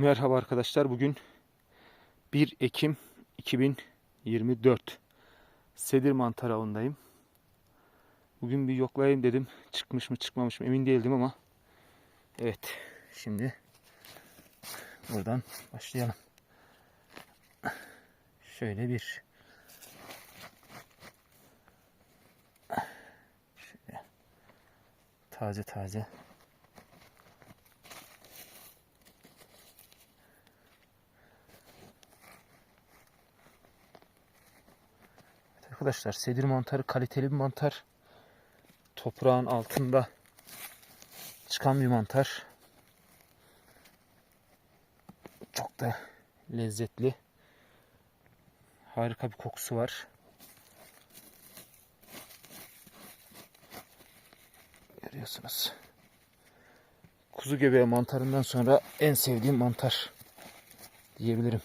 Merhaba arkadaşlar. Bugün 1 Ekim 2024. Sedir mantar avındayım. Bugün bir yoklayayım dedim. Çıkmış mı çıkmamış mı emin değildim ama evet şimdi buradan başlayalım. Şöyle bir şöyle taze taze Arkadaşlar sedir mantarı kaliteli bir mantar. Toprağın altında çıkan bir mantar. Çok da lezzetli. Harika bir kokusu var. Görüyorsunuz. Kuzu göbeği mantarından sonra en sevdiğim mantar diyebilirim.